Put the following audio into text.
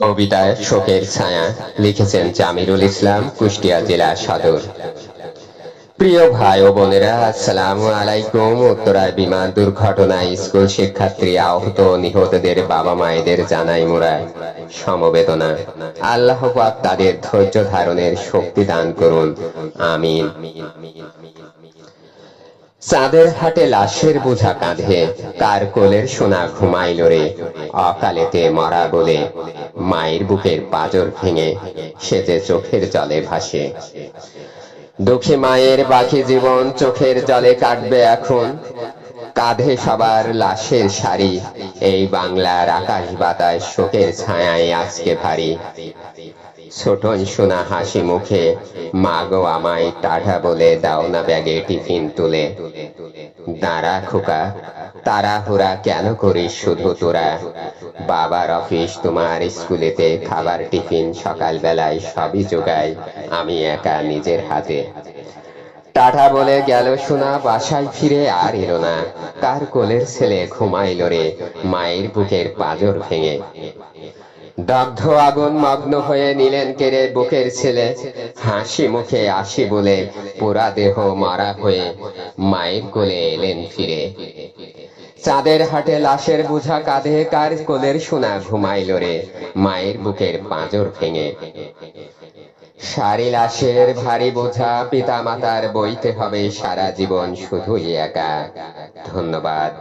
কবিতায় শোকের ছায়া লিখেছেন জামিরুল ইসলাম, কুষ্টিয়া জেলা সদর। প্রিয় ভাই ও বোনেরা, আসসালামু আলাইকুম। উত্তরায় বিমান দুর্ঘটনায় স্কুল শিক্ষার্থী আহত নিহতদের বাবা মায়েদের জানাই মোরা সমবেদনা। আল্লাহ তাদের ধৈর্য ধারণের শক্তি দান করুন। আমিন। চাঁদের হাটে লাশের বোঝা কাঁধে, কার কোলের সোনা ঘুমাইল রে? অকালেতে মরা বলে মায়ের বুকের পাজর ভেঙে সে যে চোখের জলে ভাসে। দুঃখী মায়ের বাকি জীবন চোখের জলে কাটবে এখন। কাঁধে সবার লাশের সারি। এই বাংলার আকাশ বাতাস, শোকের ছায়ায় আজকে ভারী। ছোটন সোনা হাসি মুখে, মাগো আমায় টাটা বলে দাও না ব্যাগে টিফিন তুলে। দাঁড়া খোকা, তাড়াহুড়া কেন করিস শুধু তোরা? বাবার অফিস তোমার স্কুলেতে, খাবার, টিফিন সকাল বেলায় সবই যোগাই আমি একা নিজের হাতে। টাটা বলে গেল শোনা বাসায় ফিরে আর এলো না। কার কোলের ছেলে ঘুমাইল রে, মায়ের বুকের পাজর ভেঙে। দগ্ধ আগুন মগ্ন হয়ে নিলেন কেড়ে বুকের ছেলে? হাসি মুখে আসি বলে পোড়া দেহ মারা হয়ে মায়ের কোলে এলেন ফিরে। চাঁদের হাটে লাশের বুঝা কাঁধে কার কোলের সোনা ঘুমাইল রে? মায়ের বুকের পাঁজর ভেঙে। সারি লাশের ভারী বোঝা পিতা মাতার বইতে হবে সারা জীবন শুধুই একা। ধন্যবাদ।